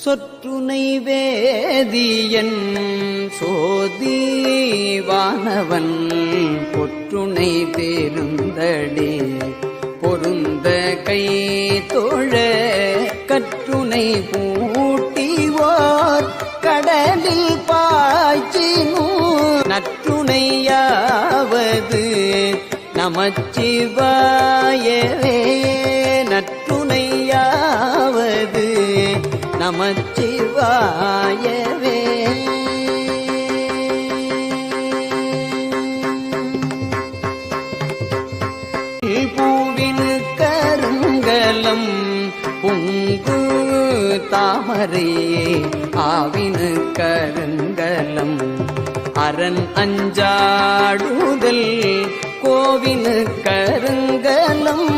சொற்றுனை வேதியன் சோதி வானவன் பொற்றுனை பேருந்தடி பொருந்த கை தோழ கற்றுனை பூட்டிவார் கடலில் பாய்ச்சினு நற்றுணையாவது நமச்சிவாயவே நற்று நமச்சிவாயவே. பூவின் கருங்கலம் பொங்கு தாமரையே ஆவினு கருங்கலம் அரண் அஞ்சாடுதல் கோவினு கருங்கலம்.